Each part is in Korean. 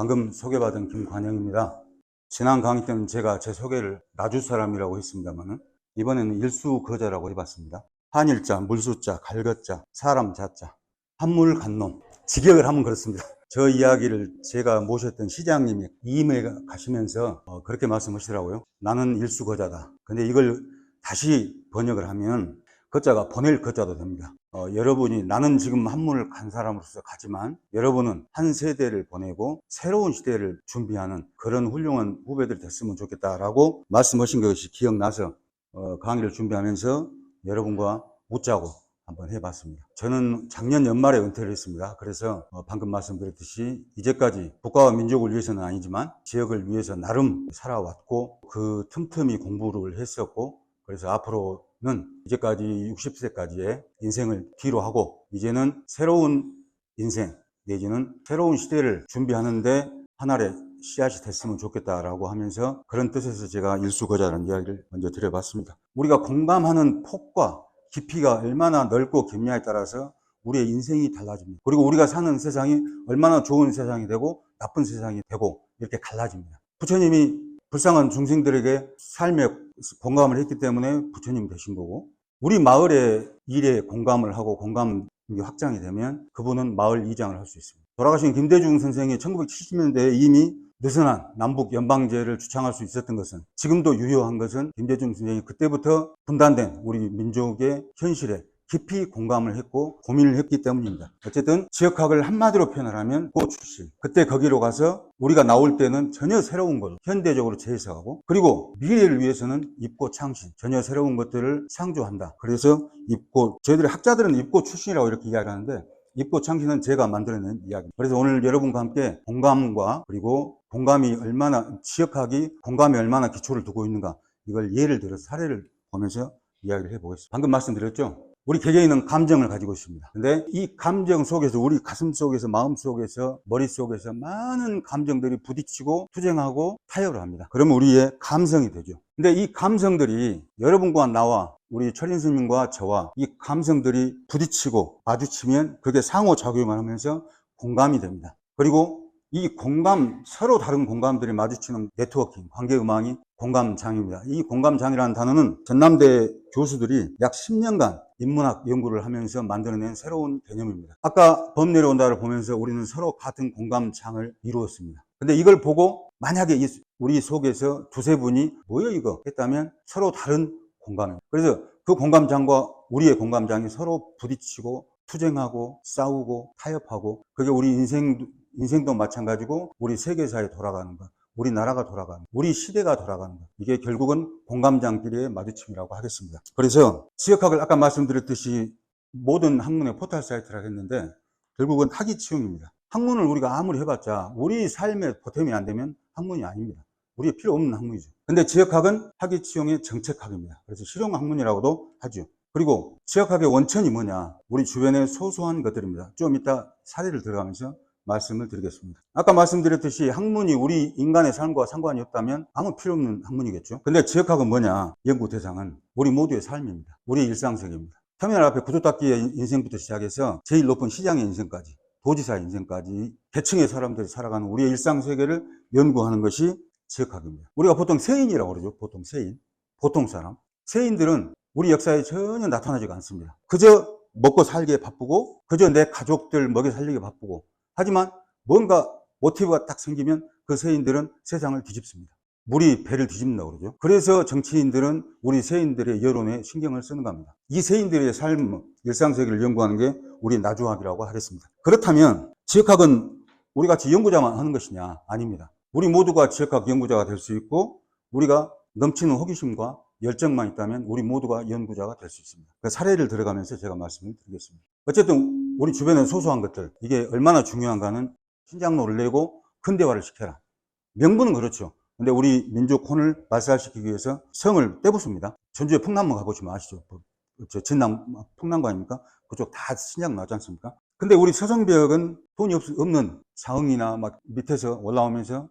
방금 소개받은 김관영입니다. 지난 강의 때는 제가 제 소개를 나주 사람이라고 했습니다만은 이번에는 일수거자라고 해봤습니다. 한일자, 물수자, 갈것자, 사람 자자, 한물 간놈. 직역을 하면 그렇습니다. 저 이야기를 제가 모셨던 시장님이 이임에 가시면서 어, 그렇게 말씀하시더라고요. 나는 일수거자다. 근데 이걸 다시 번역을 하면 거자가 보낼 거자도 됩니다. 어, 여러분이 나는 지금 한문을 간 사람으로서 가지만 여러분은 한 세대를 보내고 새로운 시대를 준비하는 그런 훌륭한 후배들 됐으면 좋겠다라고 말씀하신 것이 기억나서 어, 강의를 준비하면서 여러분과 웃자고 한번 해봤습니다. 저는 작년 연말에 은퇴를 했습니다. 그래서 어, 방금 말씀드렸듯이 이제까지 국가와 민족을 위해서는 아니지만 지역을 위해서 나름 살아왔고 그 틈틈이 공부를 했었고 그래서 앞으로 는 이제까지 60세까지의 인생을 뒤로 하고 이제는 새로운 인생 내지는 새로운 시대를 준비하는데 하나의 씨앗이 됐으면 좋겠다라고 하면서 그런 뜻에서 제가 일수거자라는 이야기를 먼저 드려봤습니다. 우리가 공감하는 폭과 깊이가 얼마나 넓고 깊냐에 따라서 우리의 인생이 달라집니다. 그리고 우리가 사는 세상이 얼마나 좋은 세상이 되고 나쁜 세상이 되고 이렇게 갈라집니다. 부처님이 불쌍한 중생들에게 삶에 공감을 했기 때문에 부처님 되신 거고 우리 마을의 일에 공감을 하고 공감이 확장이 되면 그분은 마을 이장을 할 수 있습니다. 돌아가신 김대중 선생이 1970년대에 이미 느슨한 남북 연방제를 주창할 수 있었던 것은 지금도 유효한 것은 김대중 선생이 그때부터 분단된 우리 민족의 현실에 깊이 공감을 했고 고민을 했기 때문입니다. 어쨌든 지역학을 한마디로 표현을 하면 꽃 출신. 그때 거기로 가서 우리가 나올 때는 전혀 새로운 걸 현대적으로 재해석하고 그리고 미래를 위해서는 입고 창신. 전혀 새로운 것들을 창조한다. 그래서 입고 저희들이 학자들은 입고 출신이라고 이렇게 이야기하는데 입고 창신은 제가 만들어낸 이야기입니다. 그래서 오늘 여러분과 함께 공감과 그리고 공감이 얼마나 지역학이 공감이 얼마나 기초를 두고 있는가 이걸 예를 들어서 사례를 보면서 이야기를 해보겠습니다. 방금 말씀드렸죠? 우리 개개인은 감정을 가지고 있습니다. 근데 이 감정 속에서 우리 가슴 속에서 마음 속에서 머릿 속에서 많은 감정들이 부딪히고 투쟁하고 타협을 합니다. 그러면 우리의 감성이 되죠. 근데 이 감성들이 여러분과 나와 우리 철인 스님과 저와 이 감성들이 부딪히고 마주치면 그게 상호작용을 하면서 공감이 됩니다. 그리고 이 공감, 서로 다른 공감들이 마주치는 네트워킹, 관계음악이 공감장입니다. 이 공감장이라는 단어는 전남대 교수들이 약 10년간 인문학 연구를 하면서 만들어낸 새로운 개념입니다. 아까 범 내려온다를 보면서 우리는 서로 같은 공감장을 이루었습니다. 근데 이걸 보고 만약에 이 우리 속에서 두세 분이 뭐야 이거 했다면 서로 다른 공감입니다. 그래서 그 공감장과 우리의 공감장이 서로 부딪히고 투쟁하고 싸우고 타협하고 그게 우리 인생 인생도 마찬가지고 우리 세계사에 돌아가는 것, 우리 나라가 돌아가는 것, 우리 시대가 돌아가는 것. 이게 결국은 공감장끼리의 마주침이라고 하겠습니다. 그래서 지역학을 아까 말씀드렸듯이 모든 학문의 포탈 사이트라고 했는데 결국은 학위 치용입니다. 학문을 우리가 아무리 해봤자 우리 삶에 보탬이 안 되면 학문이 아닙니다. 우리의 필요 없는 학문이죠. 근데 지역학은 학위 치용의 정책학입니다. 그래서 실용 학문이라고도 하죠. 그리고 지역학의 원천이 뭐냐? 우리 주변의 소소한 것들입니다. 좀 이따 사례를 들어가면서 말씀을 드리겠습니다. 아까 말씀드렸듯이 학문이 우리 인간의 삶과 상관이 없다면 아무 필요 없는 학문이겠죠. 근데 지역학은 뭐냐? 연구 대상은 우리 모두의 삶입니다. 우리의 일상세계입니다. 터미널 앞에 구두 닦기의 인생부터 시작해서 제일 높은 시장의 인생까지, 도지사 인생까지 계층의 사람들이 살아가는 우리의 일상 세계를 연구하는 것이 지역학입니다. 우리가 보통 세인이라고 그러죠. 보통 세인. 보통 사람. 세인들은 우리 역사에 전혀 나타나지가 않습니다. 그저 먹고 살기에 바쁘고, 그저 내 가족들 먹여 살리기에 바쁘고, 하지만 뭔가 모티브가 딱 생기면 그 세인들은 세상을 뒤집습니다. 물이 배를 뒤집는다고 그러죠. 그래서 정치인들은 우리 세인들의 여론에 신경을 쓰는 겁니다. 이 세인들의 삶, 일상세계를 연구하는 게 우리 나주학이라고 하겠습니다. 그렇다면 지역학은 우리 같이 연구자만 하는 것이냐? 아닙니다. 우리 모두가 지역학 연구자가 될 수 있고 우리가 넘치는 호기심과 열정만 있다면 우리 모두가 연구자가 될 수 있습니다. 그 사례를 들어가면서 제가 말씀을 드리겠습니다. 어쨌든 우리 주변의 소소한 것들 이게 얼마나 중요한가는 신장로를 내고 근대화를 시켜라. 명분은 그렇죠. 근데 우리 민족 혼을 발살시키기 위해서 성을 떼부숩니다. 전주에 풍남문 가보시면 아시죠? 저 진남 풍남구 아닙니까? 그쪽 다 신장 나지 않습니까? 근데 우리 서성벽은 돈이 없, 없는 상흥이나 막 밑에서 올라오면서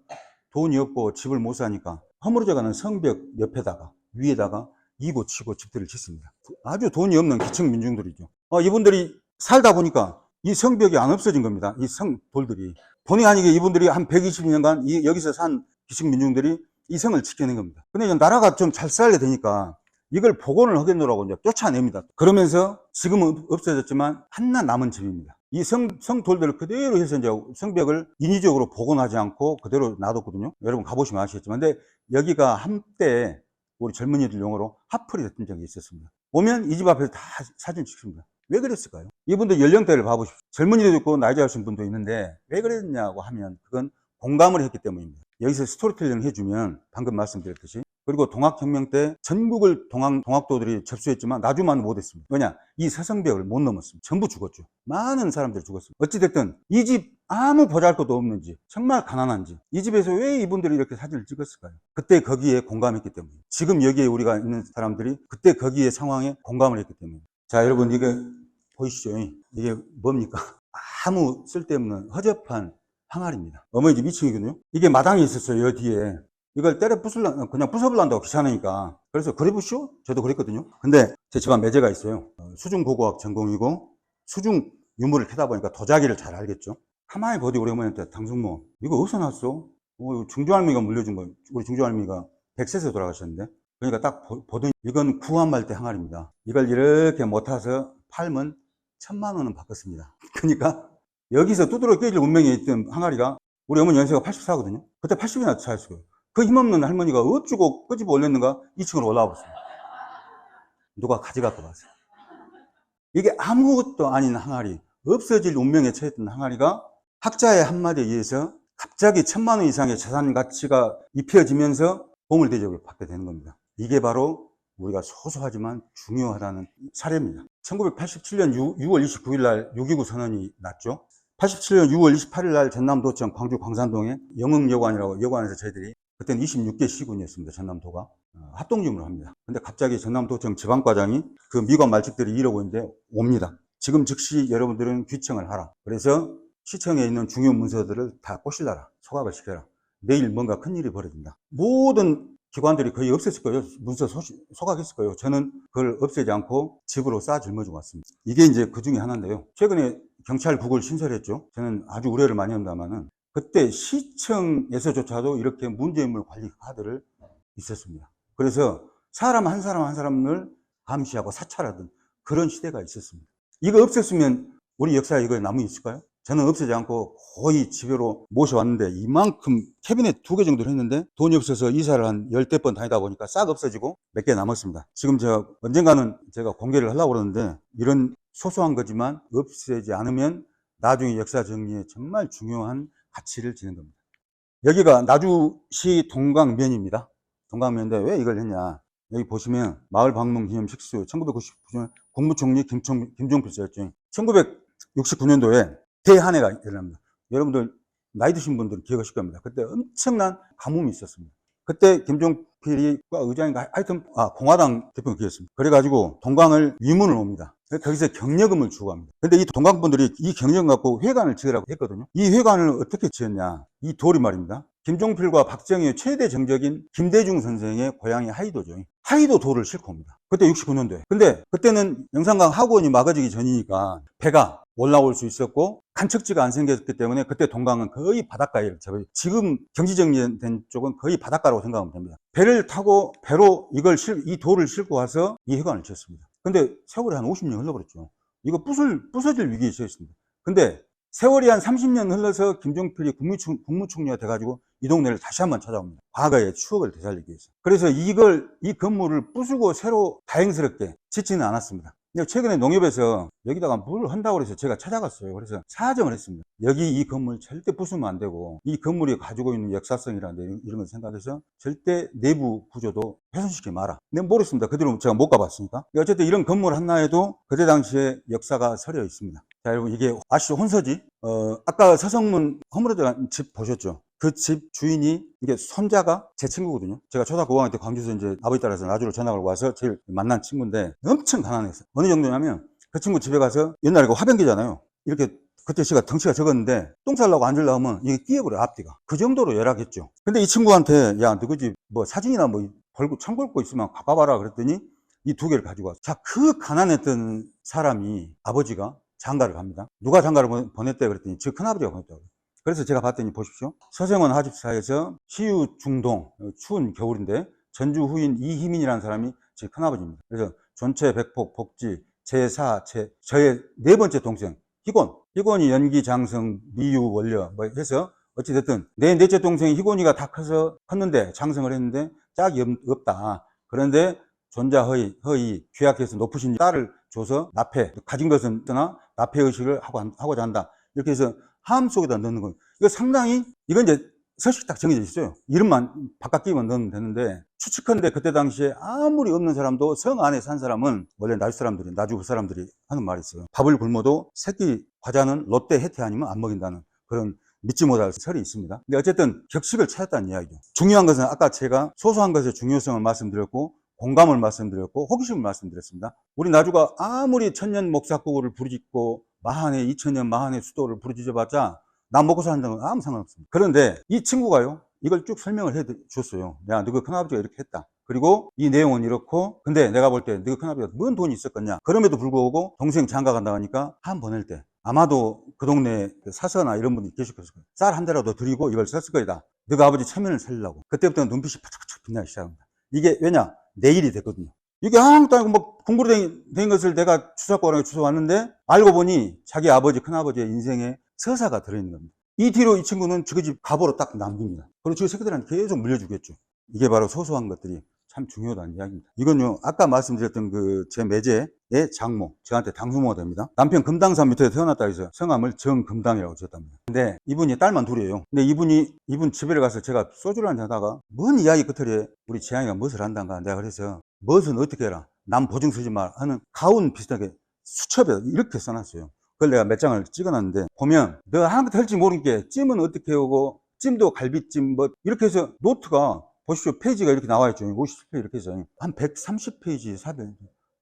돈이 없고 집을 못 사니까 허물어져가는 성벽 옆에다가 위에다가 이고 치고 집들을 짓습니다. 아주 돈이 없는 기층 민중들이죠. 어, 이분들이 살다 보니까 이 성벽이 안 없어진 겁니다. 이 성 돌들이 본의 아니게 이분들이 한 120년간 이, 여기서 산 기식 민중들이 이 성을 지켜낸 겁니다. 근데 이제 나라가 좀 잘 살게 되니까 이걸 복원을 하겠노라고 이제 쫓아냅니다. 그러면서 지금은 없어졌지만 한낱 남은 집입니다. 이 성, 성돌들을 그대로 해서 이제 성벽을 인위적으로 복원하지 않고 그대로 놔뒀거든요. 여러분 가보시면 아시겠지만. 근데 여기가 한때 우리 젊은이들 용어로 핫플이 됐던 적이 있었습니다. 오면 이 집 앞에서 다 사진 찍습니다. 왜 그랬을까요? 이분들 연령대를 봐보십시오. 젊은이도 있고 나이 자신 분도 있는데 왜 그랬냐고 하면 그건 공감을 했기 때문입니다. 여기서 스토리텔링 해주면 방금 말씀드렸듯이 그리고 동학혁명 때 전국을 동학, 동학도들이 접수했지만 나주만 못했습니다. 왜냐? 이 서성벽을 못 넘었습니다. 전부 죽었죠. 많은 사람들이 죽었습니다. 어찌됐든 이 집 아무 보잘 것도 없는 집, 정말 가난한 집. 이 집에서 왜 이분들이 이렇게 사진을 찍었을까요? 그때 거기에 공감했기 때문에. 지금 여기에 우리가 있는 사람들이 그때 거기에 상황에 공감을 했기 때문에. 자, 여러분 이게 보이시죠? 이게 뭡니까? 아무 쓸데없는 허접한 항아리입니다. 어머니 집 2층이거든요. 이게 마당이 있었어요, 여 뒤에. 이걸 때려 부술라, 그냥 부숴버린다고 귀찮으니까. 그래서 그래 보시오? 저도 그랬거든요. 근데 제 집안 매제가 있어요. 어, 수중고고학 전공이고, 수중 유물을 캐다 보니까 도자기를 잘 알겠죠. 가만히 보디 우리 어머니한테 당숙모, 이거 어디서 났어? 어, 중조할미가 물려준 거예요. 우리 중조할미가 백세에서 돌아가셨는데. 그러니까 딱 보- 보더니 이건 구한말대 항아리입니다. 이걸 이렇게 못 타서 팔면 천만 원은 바꿨습니다. 그러니까 여기서 두드러 깨질 운명에 있던 항아리가 우리 어머니 연세가 84거든요. 그때 80이나 차였어요. 그 힘없는 할머니가 어쩌고 끄집어 올렸는가 2층으로 올라와 봤어요. 누가 가져갈까 봤어요. 이게 아무것도 아닌 항아리, 없어질 운명에 처했던 항아리가 학자의 한마디에 의해서 갑자기 천만 원 이상의 자산 가치가 입혀지면서 보물 대접을 받게 되는 겁니다. 이게 바로 우리가 소소하지만 중요하다는 사례입니다. 1987년 6, 월 29일 날 6.29 선언이 났죠. 87년 6월 28일 날 전남도청 광주 광산동에 영흥여관이라고 여관에서 저희들이 그때는 26개 시군이었습니다. 전남도가 어, 합동주문을 합니다. 근데 갑자기 전남도청 지방과장이 그 미관 말직들이 이러고 있는데 옵니다. 지금 즉시 여러분들은 귀청을 하라. 그래서 시청에 있는 중요 문서들을 다 꼬실라라. 소각을 시켜라. 내일 뭔가 큰일이 벌어진다. 모든 기관들이 거의 없앴을 거예요. 문서 소각했을 거예요. 저는 그걸 없애지 않고 집으로 싸 짊어지고 왔습니다. 이게 이제 그 중에 하나인데요. 최근에 경찰국을 신설했죠. 저는 아주 우려를 많이 합니다만은 그때 시청에서조차도 이렇게 문제인물 관리 카드를 있었습니다. 그래서 사람 한 사람 한 사람을 감시하고 사찰하던 그런 시대가 있었습니다. 이거 없었으면 우리 역사에 이거 남아 있을까요? 저는 없애지 않고 거의 집으로 모셔왔는데 이만큼 캐비넷 두 개 정도를 했는데 돈이 없어서 이사를 한 열대 번 다니다 보니까 싹 없어지고 몇 개 남았습니다. 지금 제가 언젠가는 제가 공개를 하려고 그러는데 이런 소소한 거지만 없애지 않으면 나중에 역사 정리에 정말 중요한 가치를 지는 겁니다. 여기가 나주시 동강면입니다. 동강면인데 왜 이걸 했냐. 여기 보시면 마을 방문 기념 식수 1999년 국무총리 김총, 김종필 씨였죠. 1969년도에 대한해가 일어납니다. 여러분들 나이 드신 분들은 기억하실 겁니다. 그때 엄청난 가뭄이 있었습니다. 그때 김종필이 의장인가 하여튼 아 공화당 대표가 그였습니다. 그래가지고 동강을 위문을 옵니다. 거기서 경력금을 주고 합니다. 근데 이 동강분들이 이 경력금 갖고 회관을 지으라고 했거든요. 이 회관을 어떻게 지었냐? 이 돌이 말입니다. 김종필과 박정희의 최대 정적인 김대중 선생의 고향이 하이도죠. 하이도 돌을 싣고 옵니다. 그때 69년도에. 근데 그때는 영산강 하구원이 막아지기 전이니까 배가 올라올 수 있었고 간척지가 안 생겼기 때문에 그때 동강은 거의 바닷가에. 지금 경지정리된 쪽은 거의 바닷가라고 생각하면 됩니다. 배를 타고 배로 이걸 실, 이 돌을 싣고 와서 이 해관을 지었습니다. 근데 세월이 한 50년 흘러버렸죠. 이거 부술, 부서질 위기에 처했습니다. 근데 세월이 한 30년 흘러서 김종필이 국무총, 국무총리가 돼가지고 이 동네를 다시 한번 찾아옵니다. 과거의 추억을 되살리기 위해서. 그래서 이걸, 이 건물을 부수고 새로 다행스럽게 짓지는 않았습니다. 최근에 농협에서 여기다가 뭘 한다고 그래서 제가 찾아갔어요. 그래서 사정을 했습니다. 여기 이 건물 절대 부수면 안 되고 이 건물이 가지고 있는 역사성이라는 이런, 걸 생각해서 절대 내부 구조도 훼손시키지 마라. 근데 모르겠습니다. 그대로 제가 못 가봤으니까. 어쨌든 이런 건물 하나에도 그때 당시에 역사가 서려 있습니다. 자, 여러분 이게 아시죠? 혼서지? 어, 아까 서성문 허물어진 집 보셨죠? 그 집 주인이 이게 손자가 제 친구거든요. 제가 초등학교 5학년 때 광주에서 이제 아버지 따라서 나주로 전학을 와서 제일 만난 친구인데 엄청 가난했어요. 어느 정도냐면 그 친구 집에 가서 옛날에 그 화병기잖아요. 이렇게 그때 씨가 덩치가 적었는데 똥 싸려고 앉으려고 하면 이게 끼어버려 앞뒤가. 그 정도로 열악했죠. 근데 이 친구한테 야 너그 집뭐 사진이나 뭐 벌고 청 걸고 있으면 와봐라 그랬더니 이 두 개를 가지고 왔어. 자, 그 가난했던 사람이 아버지가 장가를 갑니다. 누가 장가를 보- 보냈대 그랬더니 저 큰아버지가 보냈다고. 그래서 제가 봤더니 보십시오. 서생원 하집사에서 시유 중동, 어, 추운 겨울인데 전주 후인 이희민이라는 사람이 제 큰아버지입니다. 그래서 존체, 백폭, 복지, 제사, 제, 저의 네 번째 동생, 희곤. 희곤이 연기, 장성, 미유, 원려, 뭐 해서 어찌 됐든 내 넷째 동생 희곤이가 다 커서 컸는데 장성을 했는데 짝이 없- 없다. 그런데 존자 허위, 허위, 귀약해서 높으신 딸을 줘서 납해, 가진 것은 떠나 납해 의식을 하고, 한- 하고자 한다. 이렇게 해서 함 속에다 넣는 거. 이거 상당히, 이건 이제 서식 딱 정해져 있어요. 이름만 바깥 끼면 넣으면 되는데, 추측컨대 그때 당시에 아무리 없는 사람도 성 안에 산 사람은 원래 나주 사람들이, 나주 그 사람들이 하는 말이 있어요. 밥을 굶어도 새끼 과자는 롯데 혜태 아니면 안 먹인다는 그런 믿지 못할 설이 있습니다. 근데 어쨌든 격식을 찾았다는 이야기죠. 중요한 것은 아까 제가 소소한 것의 중요성을 말씀드렸고, 공감을 말씀드렸고 호기심을 말씀드렸습니다. 우리 나주가 아무리 천년 목사국을 부르짖고 마한의 이천년 마한의 수도를 부르짖어봤자 남 먹고 사는다는 건 아무 상관없습니다. 그런데 이 친구가요 이걸 쭉 설명을 해 줬어요. 야, 너그 큰아버지가 이렇게 했다. 그리고 이 내용은 이렇고 근데 내가 볼 때 너그 큰아버지가 뭔 돈이 있었겠냐. 그럼에도 불구하고 동생 장가 간다 하니까 한 보낼 때 아마도 그 동네 그 사서나 이런 분들이 계실 거예요. 쌀 한 대라도 드리고 이걸 썼을 거이다. 너가 아버지 체면을 살리려고. 그때부터 눈빛이 바짝바짝 빛나기 시작합니다. 이게 왜냐? 내일이 됐거든요. 이게 아무것도 아니고 뭐 공부로 된, 된 것을 내가 추석거라고 주워왔는데 알고 보니 자기 아버지, 큰아버지의 인생에 서사가 들어있는 겁니다. 이 뒤로 이 친구는 저그 집 갑으로 딱 남깁니다. 그리고 저 새끼들한테 계속 물려주겠죠. 이게 바로 소소한 것들이 참 중요하다는 이야기입니다. 이건요, 아까 말씀드렸던 그 제 매제의 장모, 저한테 당수모가 됩니다. 남편 금당산 밑에 태어났다 해서 성함을 정금당이라고 지었답니다. 근데 이분이 딸만 둘이에요. 근데 이분이, 이분 집에 가서 제가 소주를 한잔 하다가 뭔 이야기 끝에 우리 지향이가 무엇을 한단가 내가 그래서 무엇은 어떻게 해라. 남 보증 서지 마 하는 가운 비슷하게 수첩에 이렇게 써놨어요. 그걸 내가 몇 장을 찍어놨는데 보면 너 하나도 할지 모르니까 찜은 어떻게 오고 찜도 갈비찜 뭐 이렇게 해서 노트가 보십시오. 페이지가 이렇게 나와 있죠. 57페이지 이렇게 해서. 한 130페이지 400.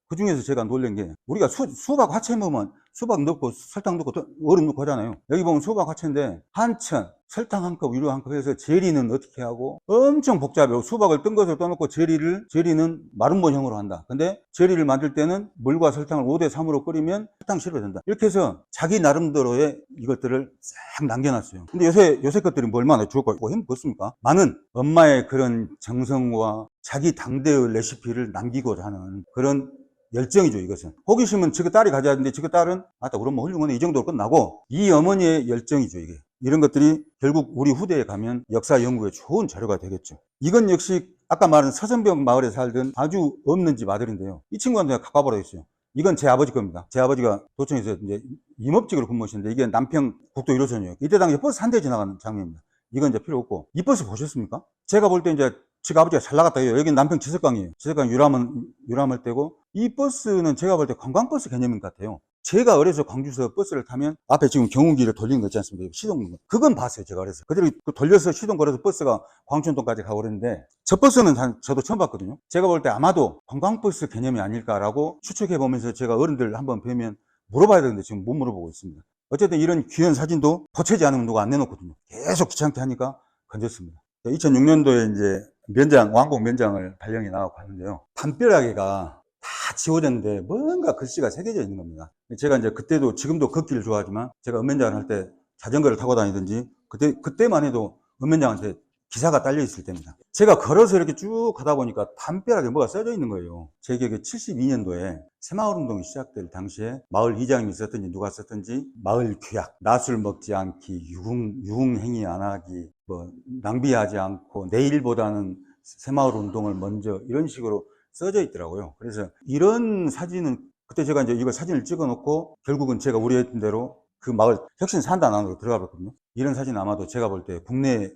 그 중에서 제가 놀란 게 우리가 수, 수박 화채 먹으면 수박 넣고 설탕 넣고 또 얼음 넣고 하잖아요 여기 보면 수박 화채인데 한천 설탕 한 컵, 유료 한컵 해서 제리는 어떻게 하고 엄청 복잡해요. 수박을 뜬 것을 떠놓고 제리를 제리는 마른 본형으로 한다. 근데 제리를 만들 때는 물과 설탕을 5대 3으로 끓이면 설탕 실어야 된다. 이렇게 해서 자기 나름대로의 이것들을 싹 남겨놨어요. 근데 요새 요새 것들이 뭐 얼마나 좋을 거고 힘겠습니까? 많은 엄마의 그런 정성과 자기 당대의 레시피를 남기고자 하는 그런 열정이죠, 이것은. 호기심은 저그 딸이 가져야 하는데 저그 딸은, 아따, 우리 엄마 훌륭하네. 이 정도로 끝나고, 이 어머니의 열정이죠, 이게. 이런 것들이 결국 우리 후대에 가면 역사 연구에 좋은 자료가 되겠죠. 이건 역시 아까 말한 서선병 마을에 살던 아주 없는 집 아들인데요. 이 친구한테 가봐버려 있어요. 이건 제 아버지 겁니다. 제 아버지가 도청에서 이제 임업직으로 근무하시는데 이게 남평 국도 1호선이에요. 이때 당시 버스 한 대 지나가는 장면입니다. 이건 이제 필요 없고. 이 버스 보셨습니까? 제가 볼 때 이제 지가 아버지가 잘 나갔다 해요. 여기는 남평 지석강이에요. 지석강 유람은, 유람할 때고, 이 버스는 제가 볼 때 관광버스 개념인 것 같아요. 제가 어려서 광주에서 버스를 타면 앞에 지금 경운기를 돌리는 거 있지 않습니까? 시동, 그건 봤어요. 제가 어려서. 그대로 그 돌려서 시동 걸어서 버스가 광천동까지 가고 그랬는데, 저 버스는 단- 저도 처음 봤거든요. 제가 볼 때 아마도 관광버스 개념이 아닐까라고 추측해 보면서 제가 어른들 한번 뵈면 물어봐야 되는데 지금 못 물어보고 있습니다. 어쨌든 이런 귀한 사진도 보채지 않으면 누가 안 내놓거든요. 계속 귀찮게 하니까 건졌습니다. 2006년도에 이제 면장, 왕복 면장을 발령이 나가고 하는데요. 담벼락에가 다 지워졌는데 뭔가 글씨가 새겨져 있는 겁니다. 제가 이제 그때도 지금도 걷기를 좋아하지만 제가 은면장을 할 때 자전거를 타고 다니든지 그때, 그때만 해도 은면장한테 기사가 딸려 있을 때입니다. 제가 걸어서 이렇게 쭉 가다 보니까 담벼락에 뭐가 써져 있는 거예요. 제 기억에 72년도에 새마을 운동이 시작될 당시에 마을 이장님이 썼든지 누가 썼든지 마을 규약, 낮술 먹지 않기, 유흥, 유흥행위 안 하기, 뭐 낭비하지 않고 내일보다는 새마을 운동을 먼저 이런 식으로 써져 있더라고요. 그래서 이런 사진은 그때 제가 이제 이거 사진을 찍어 놓고 결국은 제가 우려했던 대로 그 마을 혁신 산단 안으로 들어가 봤거든요. 이런 사진 아마도 제가 볼 때 국내에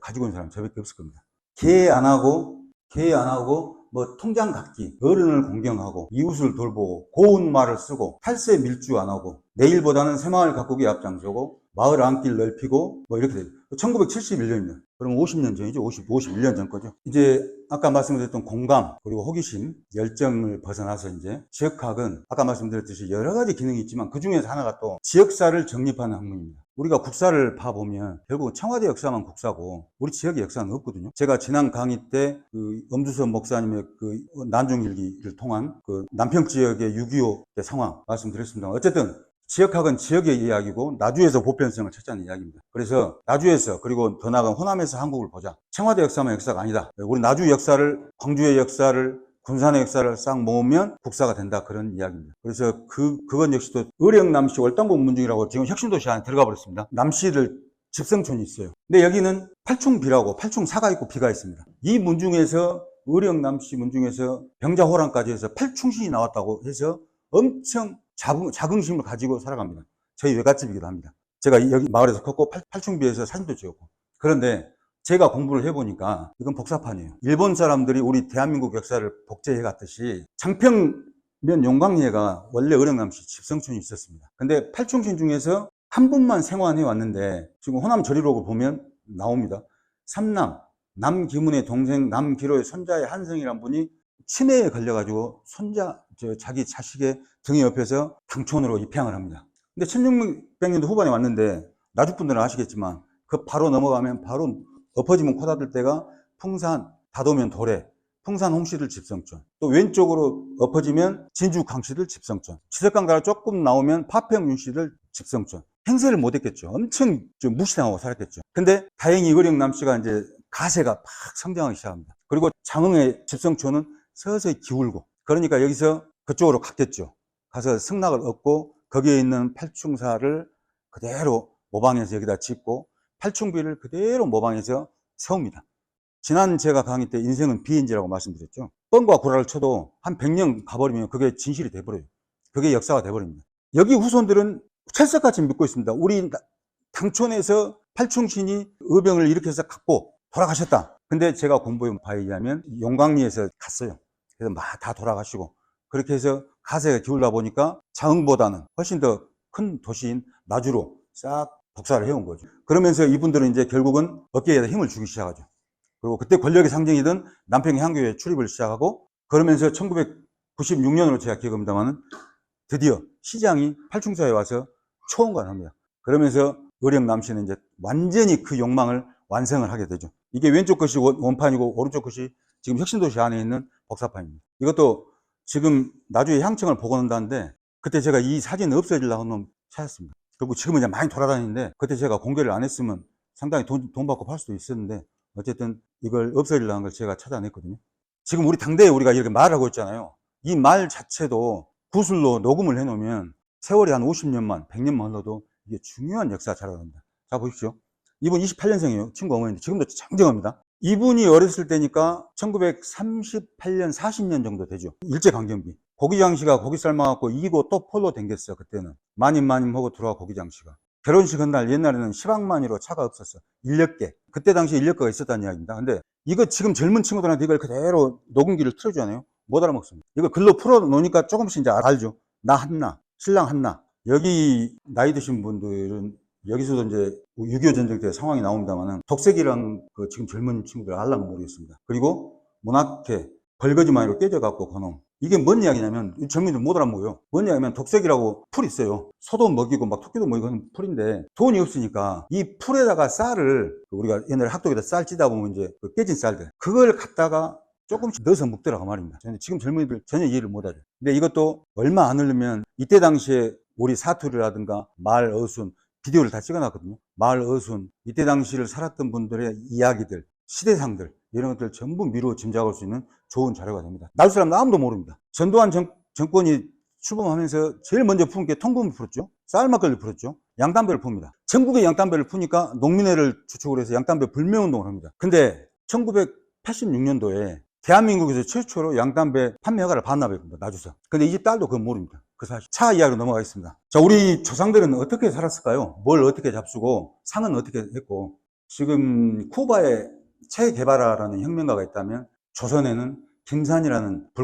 가지고 있는 사람 저밖에 없을 겁니다. 개 안 하고, 개 안 하고, 뭐 통장 갖기, 어른을 공경하고, 이웃을 돌보고, 고운 말을 쓰고, 탈세 밀주 안 하고, 내일보다는 새마을 가꾸기 앞장서고, 마을 안길 넓히고, 뭐 이렇게 돼요. 1971년이면. 그럼 50년 전이죠. 50, 51년 전 거죠. 이제 아까 말씀드렸던 공감, 그리고 호기심, 열정을 벗어나서 이제 지역학은 아까 말씀드렸듯이 여러 가지 기능이 있지만 그 중에서 하나가 또 지역사를 정립하는 학문입니다. 우리가 국사를 봐보면 결국 청와대 역사만 국사고 우리 지역의 역사는 없거든요. 제가 지난 강의 때 그 엄두선 목사님의 그 난중일기를 통한 그 남평 지역의 6.25 상황 말씀드렸습니다. 어쨌든 지역학은 지역의 이야기고 나주에서 보편성을 찾자는 이야기입니다. 그래서 나주에서 그리고 더 나아가 호남에서 한국을 보자. 청와대 역사만 역사가 아니다. 우리 나주 역사를 광주의 역사를 군산의 역사를 싹 모으면 국사가 된다 그런 이야기입니다. 그래서 그 그건 역시도 의령 남시 월당국 문중이라고 지금 혁신도시 안에 들어가 버렸습니다. 남시를 집성촌이 있어요. 근데 여기는 팔충비라고 팔충사가 있고 비가 있습니다. 이 문중에서 의령 남시 문중에서 병자호랑까지 해서 팔충신이 나왔다고 해서 엄청 자긍, 자긍심을 가지고 살아갑니다. 저희 외갓집이기도 합니다. 제가 여기 마을에서 컸고 팔, 팔충비에서 사진도 찍었고 그런데 제가 공부를 해보니까 이건 복사판이에요. 일본 사람들이 우리 대한민국 역사를 복제해 갔듯이 장평면 용광리가 원래 의령남시 집성촌이 있었습니다. 근데 팔충신 중에서 한 분만 생환해 왔는데 지금 호남 저리록을 보면 나옵니다. 삼남 남기문의 동생 남기로의 손자의 한성이란 분이 치매에 걸려가지고 손자 저 자기 자식의 등에 옆에서 당촌으로 입양을 합니다. 근데 1600년도 후반에 왔는데 나주 분들은 아시겠지만 그 바로 넘어가면 바로 엎어지면 코 닫을 때가 풍산 다도면 도래 풍산 홍시들 집성촌. 또 왼쪽으로 엎어지면 진주 강씨들 집성촌. 지석강 따라 조금 나오면 파평 윤씨들 집성촌. 행세를 못했겠죠. 엄청 좀 무시당하고 살았겠죠. 근데 다행히 의령 남씨가 이제 가세가 막 성장하기 시작합니다. 그리고 장흥의 집성촌은 서서히 기울고 그러니까 여기서 그쪽으로 갔겠죠. 가서 승낙을 얻고 거기에 있는 팔충사를 그대로 모방해서 여기다 짓고 팔충비를 그대로 모방해서 세웁니다. 지난 제가 강의 때 인생은 비인지라고 말씀드렸죠. 뻥과 구라를 쳐도 한 100년 가버리면 그게 진실이 돼버려요. 그게 역사가 돼버립니다. 여기 후손들은 철석같이 믿고 있습니다. 우리 당촌에서 팔충신이 의병을 일으켜서 갖고 돌아가셨다. 근데 제가 공부해 본 바에 의하면 용광리에서 갔어요. 그래서 막 다 돌아가시고 그렇게 해서 가세가 기울다 보니까 장흥보다는 훨씬 더 큰 도시인 나주로 싹 복사를 해온 거죠. 그러면서 이분들은 이제 결국은 어깨에다 힘을 주기 시작하죠. 그리고 그때 권력의 상징이던 남평 향교에 출입을 시작하고 그러면서 1996년으로 제가 기억합니다만은 드디어 시장이 팔충사에 와서 초원관을 합니다. 그러면서 의령 남씨는 이제 완전히 그 욕망을 완성을 하게 되죠. 이게 왼쪽 것이 원- 원판이고 오른쪽 것이 지금 혁신도시 안에 있는 복사판입니다. 이것도 지금 나주에 향청을 복원한다는데 그때 제가 이 사진 없어지려고 하는 놈 찾았습니다. 그리고 지금은 이제 많이 돌아다니는데 그때 제가 공개를 안 했으면 상당히 돈, 돈 받고 팔 수도 있었는데 어쨌든 이걸 없애려는 걸 제가 찾아냈거든요. 지금 우리 당대에 우리가 이렇게 말을 하고 있잖아요. 이 말 자체도 구술로 녹음을 해놓으면 세월이 한 50년만, 100년만 흘러도 이게 중요한 역사 자료가 됩니다. 자, 보십시오. 이분 28년생이에요. 친구 어머니인데 지금도 장정합니다. 이분이 어렸을 때니까 1938년, 40년 정도 되죠. 일제강점기. 고기장씨가 고기 삶아갖고 이기고 또 폴로 댕겼어요. 그때는. 마님 마님 하고 들어와 고기장씨가. 결혼식 한날 옛날에는 시방만이로 차가 없었어. 인력계. 그때 당시 인력거가 있었다는 이야기입니다. 근데 이거 지금 젊은 친구들한테 이걸 그대로 녹음기를 틀어주잖아요. 못 알아먹습니다. 이거 글로 풀어 놓으니까 조금씩 이제 알죠. 나 한나, 신랑 한나. 여기 나이 드신 분들은 여기서도 이제 6.25 전쟁 때 상황이 나옵니다만은 독색이랑 그 지금 젊은 친구들 알랑가 모르겠습니다. 그리고 문학회 벌거지만으로 깨져갖고 그놈. 이게 뭔 이야기냐면 이 젊은이들 못 알아먹어요. 뭔 이야기냐면 독색이라고 풀 있어요. 소도 먹이고 막 토끼도 먹이고 풀인데 돈이 없으니까 이 풀에다가 쌀을 우리가 옛날에 학독에다 쌀 찌다 보면 이제 그 깨진 쌀들 그걸 갖다가 조금씩 넣어서 먹더라고 말입니다. 지금 젊은이들 전혀 이해를 못하죠. 근데 이것도 얼마 안 흐르면 이때 당시에 우리 사투리라든가 말 어순 비디오를 다 찍어놨거든요. 마을 어순, 이때 당시를 살았던 분들의 이야기들, 시대상들, 이런 것들 전부 미루어 짐작할 수 있는 좋은 자료가 됩니다. 나주 사람은 아무도 모릅니다. 전두환 정, 정권이 출범하면서 제일 먼저 푼게 통금을 풀었죠. 쌀막걸리 풀었죠. 양담배를 풉니다. 전국의 양담배를 푸니까 농민회를 주축으로 해서 양담배 불매운동을 합니다. 근데 1986년도에 대한민국에서 최초로 양담배 판매 허가를 반납했습니다. 나주서. 근데 이 집 딸도 그건 모릅니다. 그 사실. 차 이야기로 넘어가겠습니다. 자, 우리 조상들은 어떻게 살았을까요? 뭘 어떻게 잡수고, 상은 어떻게 했고, 지금 쿠바에 체 게바라라는 혁명가가 있다면, 조선에는 김산이라는 불